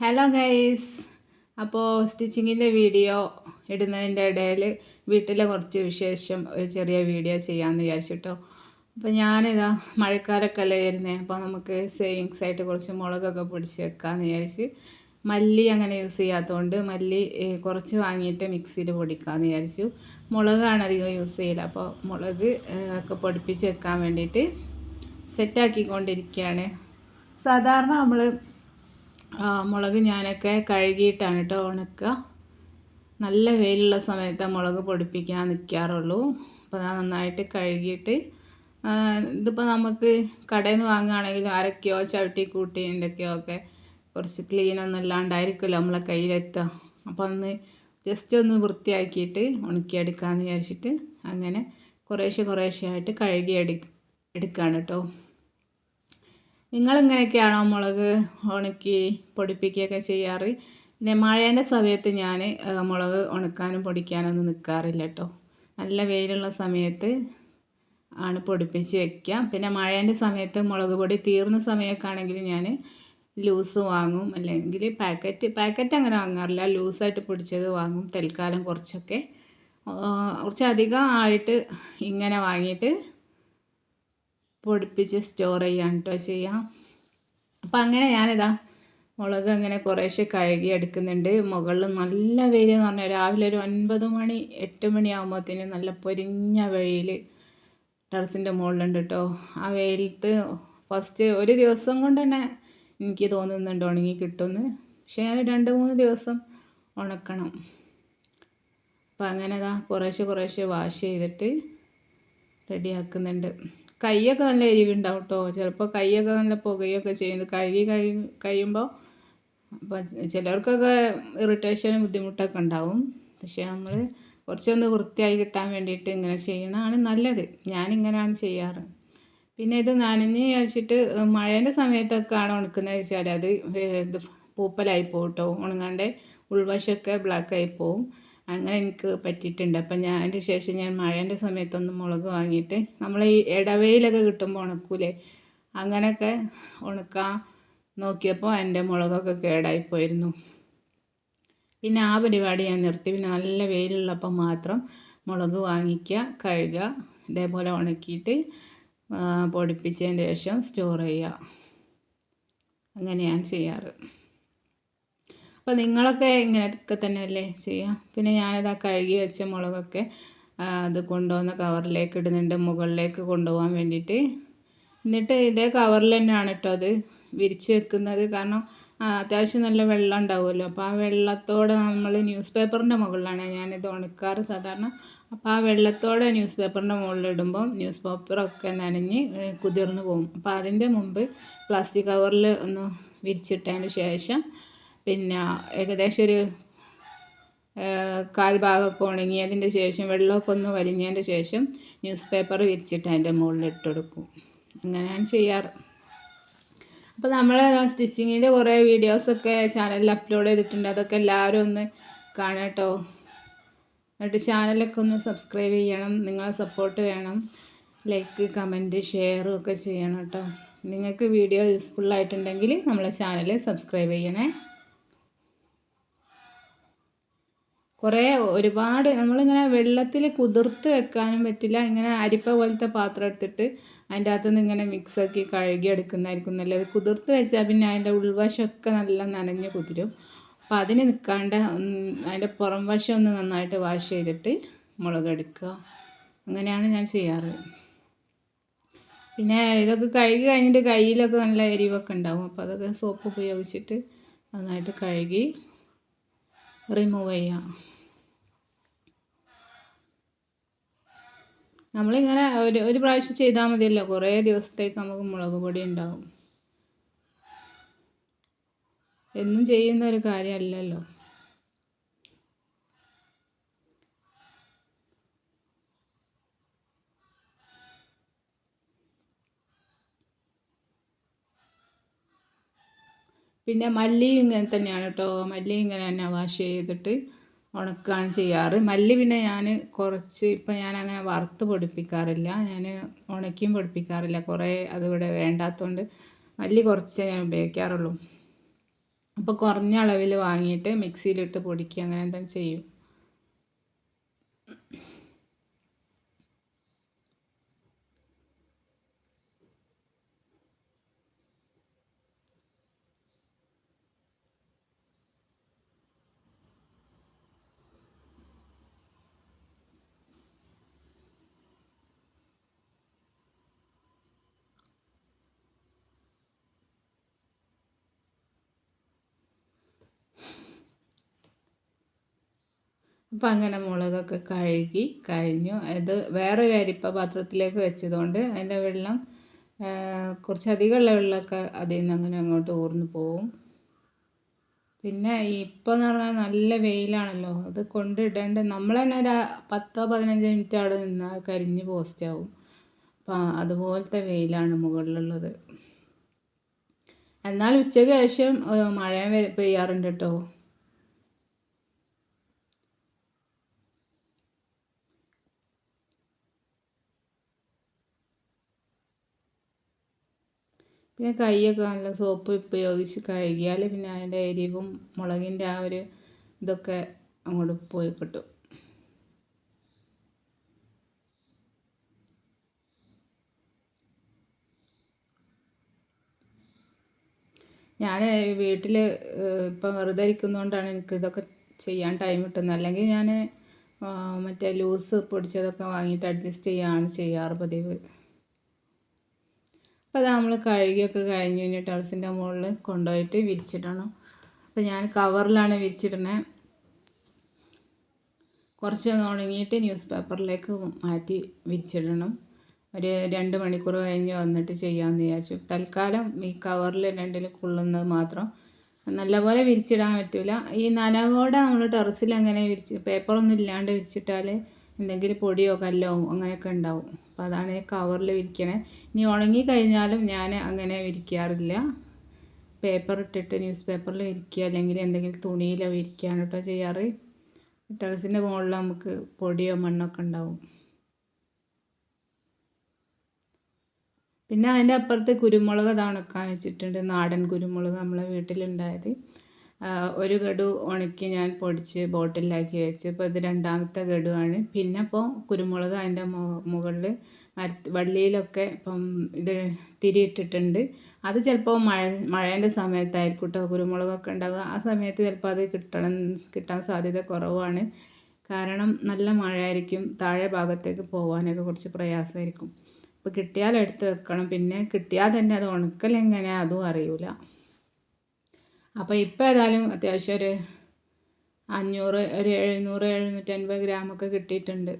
Hello guys അപ്പോൾ സ്റ്റിച്ചിങ്ങിന്റെ video ഇടുന്നതിന്റെ ഇടയിൽ വീട്ടിലെ കുറച്ച് വിശേഷം ഒരു ചെറിയ വീഡിയോ ചെയ്യാമെന്ന് വിചാരിച്ചിട്ടോ. അപ്പോൾ ഞാനിതാ മഴക്കാലൊക്കെ അല്ലേ വരുന്നത് അപ്പോൾ നമുക്ക് സേവിങ്സ് ആയിട്ട് കുറച്ച് മുളകൊക്കെ പൊടിച്ച് വെക്കാമെന്ന് വിചാരിച്ച് മല്ലി അങ്ങനെ യൂസ് ചെയ്യാത്തതുകൊണ്ട് മല്ലി കുറച്ച് വാങ്ങിയിട്ട് മിക്സിയിൽ പൊടിക്കാമെന്ന് വിചാരിച്ചു. മുളകാണ് അധികം യൂസ് ചെയ്യില്ല അപ്പോൾ മുളക് ഒക്കെ പൊടിപ്പിച്ച് വെക്കാൻ വേണ്ടിയിട്ട് സെറ്റാക്കിക്കൊണ്ടിരിക്കുകയാണ് സാധാരണ നമ്മൾ മുളക് ഞാനൊക്കെ കഴുകിയിട്ടാണ് കേട്ടോ ഉണക്കുക. നല്ല വെയിലുള്ള സമയത്ത് മുളക് പൊടിപ്പിക്കാൻ നിൽക്കാറുള്ളൂ അപ്പോൾ ഞാൻ നന്നായിട്ട് കഴുകിയിട്ട് ഇതിപ്പോൾ നമുക്ക് കടയിൽ നിന്ന് വാങ്ങുകയാണെങ്കിലും അരക്കോ ചവിട്ടി കൂട്ടി എന്തൊക്കെയോ ഒക്കെ കുറച്ച് ക്ലീനൊന്നും ഇല്ലാണ്ടായിരിക്കുമല്ലോ നമ്മളെ കയ്യിലെത്തുക അപ്പോൾ ഒന്ന് ജസ്റ്റ് ഒന്ന് വൃത്തിയാക്കിയിട്ട് ഉണക്കിയെടുക്കാമെന്ന് വിചാരിച്ചിട്ട് അങ്ങനെ കുറേശ്ശെ കുറേശ്ശെ ആയിട്ട് കഴുകി എടു എടുക്കുകയാണ് കേട്ടോ നിങ്ങളിങ്ങനെയൊക്കെയാണോ മുളക് ഉണക്കി പൊടിപ്പിക്കുകയൊക്കെ ചെയ്യാറ്? പിന്നെ മഴേന്റെ സമയത്ത് ഞാൻ മുളക് ഉണക്കാനും പൊടിക്കാനൊന്നും നിൽക്കാറില്ല കേട്ടോ നല്ല വെയിലുള്ള സമയത്ത് ആണ് പൊടിപ്പിച്ച് വയ്ക്കാം പിന്നെ മഴേന്റെ സമയത്ത് മുളക് പൊടി തീർന്ന സമയമൊക്കെ ആണെങ്കിൽ ഞാൻ ലൂസ് വാങ്ങും. അല്ലെങ്കിൽ പാക്കറ്റ് പാക്കറ്റ് അങ്ങനെ വാങ്ങാറില്ല. ലൂസായിട്ട് പൊടിച്ചത് വാങ്ങും. തൽക്കാലം കുറച്ചൊക്കെ കുറച്ചധികം ആയിട്ട് ഇങ്ങനെ വാങ്ങിയിട്ട് പൊടിപ്പിച്ച് സ്റ്റോർ ചെയ്യാൻ കേട്ടോ ചെയ്യാം. അപ്പം അങ്ങനെ ഞാനിതാ മുളക് അങ്ങനെ കുറേശ്ശെ കഴുകി എടുക്കുന്നുണ്ട്. മുകളിൽ നല്ല വെയിൽ എന്ന് പറഞ്ഞാൽ രാവിലെ ഒരു ഒൻപത് മണി എട്ട് മണി ആകുമ്പോഴത്തേനും നല്ല പൊരിഞ്ഞ വെയിൽ ടെറസിന്റെ മുകളിലുണ്ട് കേട്ടോ ആ വെയിലത്ത് ഫസ്റ്റ് ഒരു ദിവസം കൊണ്ട് തന്നെ എനിക്ക് തോന്നുന്നുണ്ട് ഉണങ്ങി കിട്ടുമെന്ന് പക്ഷേ ഞാൻ രണ്ട് മൂന്ന് ദിവസം ഉണക്കണം. അപ്പം അങ്ങനെ ഇതാ കുറേശ്ശെ കുറേശ്ശെ വാഷ് ചെയ്തിട്ട് റെഡിയാക്കുന്നുണ്ട് കൈയൊക്കെ നല്ല എരിവുണ്ടാവും കേട്ടോ ചിലപ്പോൾ കൈയൊക്കെ നല്ല പുകയൊക്കെ ചെയ്യുന്നത് കഴുകി കഴി കഴിയുമ്പോൾ അപ്പം ചിലർക്കൊക്കെ ഇറിറ്റേഷനും ബുദ്ധിമുട്ടൊക്കെ ഉണ്ടാവും. പക്ഷേ നമ്മൾ കുറച്ചൊന്ന് വൃത്തിയായി കിട്ടാൻ വേണ്ടിയിട്ട് ഇങ്ങനെ ചെയ്യണതാണ് നല്ലത്. ഞാനിങ്ങനെയാണ് ചെയ്യാറ്. പിന്നെ ഇത് നനഞ്ഞ് വെച്ചിട്ട് മഴേന്റെ സമയത്തൊക്കെയാണ് ഉണക്കുന്നത് വെച്ചാൽ അത് പൂപ്പലായി പോകും കേട്ടോ ഉണങ്ങാണ്ട് ഉൾവശമൊക്കെ ബ്ലാക്കായി പോവും. അങ്ങനെ എനിക്ക് പറ്റിയിട്ടുണ്ട്. അപ്പം ഞാൻ അതിന്റെ ശേഷം ഞാൻ മഴേന്റെ സമയത്തൊന്ന് മുളക് വാങ്ങിയിട്ട് നമ്മൾ ഈ ഇടവയിലൊക്കെ കിട്ടുമ്പോൾ ഉണക്കൂലേ? അങ്ങനെയൊക്കെ ഉണക്കാൻ നോക്കിയപ്പോൾ എന്റെ മുളകൊക്കെ കേടായിപ്പോയിരുന്നു. പിന്നെ ആ പരിപാടി ഞാൻ നിർത്തി. പിന്നെ നല്ല വെയിലുള്ളപ്പോൾ മാത്രം മുളക് വാങ്ങിക്കുക കഴുകുക ഇതേപോലെ ഉണക്കിയിട്ട് പൊടിപ്പിച്ചതിന് ശേഷം സ്റ്റോർ ചെയ്യുക. അങ്ങനെയാണ് ചെയ്യാറ്. അപ്പോൾ നിങ്ങളൊക്കെ ഇങ്ങനെയൊക്കെ തന്നെയല്ലേ ചെയ്യുക പിന്നെ ഞാനത് ആ കഴുകി വെച്ച മുളകൊക്കെ അത് കൊണ്ടുവന്ന കവറിലേക്ക് ഇടുന്നുണ്ട് മുകളിലേക്ക് കൊണ്ടുപോകാൻ വേണ്ടിയിട്ട്. എന്നിട്ട് ഇതേ കവറിൽ തന്നെയാണ് കേട്ടോ അത് വിരിച്ച് വെക്കുന്നത്. കാരണം അത്യാവശ്യം നല്ല വെള്ളം ഉണ്ടാവുമല്ലോ. അപ്പോൾ ആ വെള്ളത്തോടെ നമ്മൾ ന്യൂസ് പേപ്പറിന്റെ മുകളിലാണ് ഞാനിത് ഉണക്കാറ് സാധാരണ. അപ്പോൾ ആ വെള്ളത്തോടെ ന്യൂസ് പേപ്പറിന്റെ മുകളിൽ ഇടുമ്പം ന്യൂസ് പേപ്പറൊക്കെ നനഞ്ഞ് കുതിർന്നു പോകും. അപ്പോൾ അതിന്റെ മുമ്പ് പ്ലാസ്റ്റിക് കവറിൽ ഒന്ന് വിരിച്ചിട്ടതിന് ശേഷം പിന്നെ ഏകദേശം ഒരു കാൽ ഭാഗമൊക്കെ ഉണങ്ങിയതിന്റെ ശേഷം വെള്ളമൊക്കെ ഒന്ന് വലിഞ്ഞതിന്റെ ശേഷം ന്യൂസ് പേപ്പർ വിരിച്ചിട്ട് അതിന്റെ മുകളിൽ ഇട്ട് കൊടുക്കും. അങ്ങനെയാണ് ചെയ്യാറ്. അപ്പോൾ നമ്മൾ സ്റ്റിച്ചിങ്ങിന്റെ കുറേ വീഡിയോസൊക്കെ ചാനലിൽ അപ്ലോഡ് ചെയ്തിട്ടുണ്ട്. അതൊക്കെ എല്ലാവരും ഒന്ന് കാണട്ടോ എന്നിട്ട് ചാനലൊക്കെ ഒന്ന് സബ്സ്ക്രൈബ് ചെയ്യണം. നിങ്ങളെ സപ്പോർട്ട് വേണം. ലൈക്ക് കമന്റ് ഷെയറും ഒക്കെ ചെയ്യണം കേട്ടോ. നിങ്ങൾക്ക് വീഡിയോ യൂസ്ഫുള്ളായിട്ടുണ്ടെങ്കിൽ നമ്മളെ ചാനൽ സബ്സ്ക്രൈബ് ചെയ്യണേ. കുറേ ഒരുപാട് നമ്മളിങ്ങനെ വെള്ളത്തിൽ കുതിർത്ത് വെക്കാനും പറ്റില്ല. ഇങ്ങനെ അരിപ്പ പോലത്തെ പാത്രം എടുത്തിട്ട് അതിന്റെ അകത്തുനിന്ന് ഇങ്ങനെ മിക്സാക്കി കഴുകി എടുക്കുന്നതായിരിക്കും നല്ലത്. കുതിർത്ത് വെച്ചാൽ പിന്നെ അതിന്റെ ഉൾവശമൊക്കെ നല്ല നനഞ്ഞ് കുതിരും. അപ്പോൾ അതിന് നിൽക്കാണ്ട് അതിന്റെ പുറം വശം ഒന്ന് നന്നായിട്ട് വാഷ് ചെയ്തിട്ട് മുളകെടുക്കുക അങ്ങനെയാണ് ഞാൻ ചെയ്യാറ്. പിന്നെ ഇതൊക്കെ കഴുകി കഴിഞ്ഞിട്ട് കയ്യിലൊക്കെ നല്ല എരിവൊക്കെ ഉണ്ടാവും. അപ്പോൾ അതൊക്കെ സോപ്പ് ഉപയോഗിച്ചിട്ട് നന്നായിട്ട് കഴുകി റിമൂവ് ചെയ്യാം നമ്മളിങ്ങനെ ഒരു ഒരു പ്രാവശ്യം ചെയ്താൽ മതിയല്ലോ. കുറേ ദിവസത്തേക്ക് നമുക്ക് മുളക് പൊടി ഉണ്ടാവും. എന്നും ചെയ്യുന്ന ഒരു കാര്യമല്ലല്ലോ. പിന്നെ മല്ലിയും ഇങ്ങനെ തന്നെയാണ് കേട്ടോ. മല്ലി ഇങ്ങനെ തന്നെ വാഷ് ചെയ്തിട്ട് ഉണക്കുകയാണ് ചെയ്യാറ്. മല്ലി പിന്നെ ഞാൻ കുറച്ച് ഇപ്പം ഞാൻ അങ്ങനെ വറുത്ത് പൊടിപ്പിക്കാറില്ല. ഞാൻ ഉണക്കിയും പൊടിപ്പിക്കാറില്ല. കുറേ അതിവിടെ വേണ്ടാത്തതുകൊണ്ട് മല്ലി കുറച്ചേ ഞാൻ ഉപയോഗിക്കാറുള്ളൂ. അപ്പോൾ കുറഞ്ഞ അളവിൽ വാങ്ങിയിട്ട് മിക്സിയിലിട്ട് പൊടിക്കുക അങ്ങനെ എന്തെങ്കിലും ചെയ്യും. അപ്പം അങ്ങനെ മുളകൊക്കെ കഴുകി കഴിഞ്ഞു. അത് വേറൊരു അരിപ്പ പാത്രത്തിലേക്ക് വെച്ചതുകൊണ്ട് അതിന്റെ വെള്ളം കുറച്ചധികമുള്ള വെള്ളമൊക്കെ അതിൽ നിന്ന് അങ്ങനെ അങ്ങോട്ട് ഊർന്നു പോവും. പിന്നെ ഇപ്പോൾ എന്ന് പറഞ്ഞാൽ നല്ല വെയിലാണല്ലോ. അത് കൊണ്ടിടേണ്ട നമ്മൾ തന്നെ ഒരു പത്തോ പതിനഞ്ചോ മിനിറ്റ് അവിടെ നിന്നാൽ കരിഞ്ഞ് പോസ്റ്റാവും അപ്പം അതുപോലത്തെ വെയിലാണ് മുകളിലുള്ളത്. എന്നാൽ ഉച്ചയ്ക്ക് ശേഷം മഴ പെയ്യാറുണ്ട് കേട്ടോ. പിന്നെ കൈയൊക്കെ നല്ല സോപ്പ് ഉപയോഗിച്ച് കഴുകിയാൽ പിന്നെ അതിന്റെ എരിവും മുളകിന്റെ ആ ഒരു ഇതൊക്കെ അങ്ങോട്ട് പോയി കിട്ടും. ഞാൻ വീട്ടിൽ ഇപ്പം വെറുതെ ഇരിക്കുന്നതുകൊണ്ടാണ് എനിക്ക് ഇതൊക്കെ ചെയ്യാൻ ടൈം കിട്ടുന്നത്. അല്ലെങ്കിൽ ഞാൻ മറ്റേ ലൂസ് പൊടിച്ചതൊക്കെ വാങ്ങിയിട്ട് അഡ്ജസ്റ്റ് ചെയ്യുകയാണ് ചെയ്യാറ് പതിവ്. അപ്പോൾ അത് നമ്മൾ കഴുകിയൊക്കെ കഴിഞ്ഞ് കഴിഞ്ഞ് ടെറസിന്റെ മുകളിൽ കൊണ്ടുപോയിട്ട് വിരിച്ചിടണം. അപ്പോൾ ഞാൻ കവറിലാണ് വിരിച്ചിടുന്നത് കുറച്ച് ഉണങ്ങിയിട്ട് ന്യൂസ് പേപ്പറിലേക്ക് മാറ്റി വിരിച്ചിടണം. ഒരു രണ്ട് മണിക്കൂർ കഴിഞ്ഞ് വന്നിട്ട് ചെയ്യാമെന്ന് വിചാരിച്ചു. തൽക്കാലം ഈ കവറിൽ രണ്ടിൽ കൊള്ളുന്നത് മാത്രം. നല്ലപോലെ വിരിച്ചിടാൻ പറ്റില്ല ഈ നനവോടെ നമ്മൾ ടെറസിൽ അങ്ങനെ വിരിച്ച് പേപ്പറൊന്നും ഇല്ലാണ്ട് വിരിച്ചിട്ടാൽ എന്തെങ്കിലും പൊടിയോ കല്ലോ അങ്ങനെയൊക്കെ ഉണ്ടാവും. അപ്പോൾ അതാണ് കവറിൽ വിരിക്കണേ. ഇനി ഉണങ്ങി കഴിഞ്ഞാലും ഞാൻ അങ്ങനെ വിരിക്കാറില്ല. പേപ്പർ ഇട്ടിട്ട് ന്യൂസ് പേപ്പറിൽ വിരിക്കുക അല്ലെങ്കിൽ എന്തെങ്കിലും തുണിയിലോ വിരിക്കുകയാണ് കേട്ടോ ചെയ്യാറ്. ടെറസിന്റെ മുകളിൽ നമുക്ക് പൊടിയോ മണ്ണൊക്കെ ഉണ്ടാവും. പിന്നെ അതിന്റെ അപ്പുറത്ത് കുരുമുളക് തണുക്കാൻ വെച്ചിട്ടുണ്ട്. നാടൻ കുരുമുളക് നമ്മളെ വീട്ടിലുണ്ടായത്. ഒരു ഗഡു ഉണക്കി ഞാൻ പൊടിച്ച് ബോട്ടിലാക്കി വെച്ചു. ഇപ്പോൾ ഇത് രണ്ടാമത്തെ ഗഡുവാണ്. പിന്നെ ഇപ്പോൾ കുരുമുളക് അതിന്റെ മുകളിൽ മര വള്ളിയിലൊക്കെ ഇപ്പം ഇത് തിരിയിട്ടിട്ടുണ്ട്. അത് ചിലപ്പോൾ മഴ മഴേന്റെ സമയത്തായിരിക്കും കുരുമുളകൊക്കെ ഉണ്ടാകുക ആ സമയത്ത് ചിലപ്പോൾ അത് കിട്ടണം കിട്ടാൻ സാധ്യത കുറവാണ്. കാരണം നല്ല മഴയായിരിക്കും. താഴെ ഭാഗത്തേക്ക് പോകാനൊക്കെ കുറച്ച് പ്രയാസമായിരിക്കും. അപ്പോൾ കിട്ടിയാൽ എടുത്ത് വെക്കണം. പിന്നെ കിട്ടിയാൽ തന്നെ അത് ഉണക്കൽ എങ്ങനെയാണ് അതും അറിയില്ല അപ്പോൾ ഇപ്പോൾ ഏതായാലും അത്യാവശ്യം ഒരു അഞ്ഞൂറ് ഒരു എഴുന്നൂറ് എഴുന്നൂറ്റൻപത് ഗ്രാമൊക്കെ കിട്ടിയിട്ടുണ്ട്.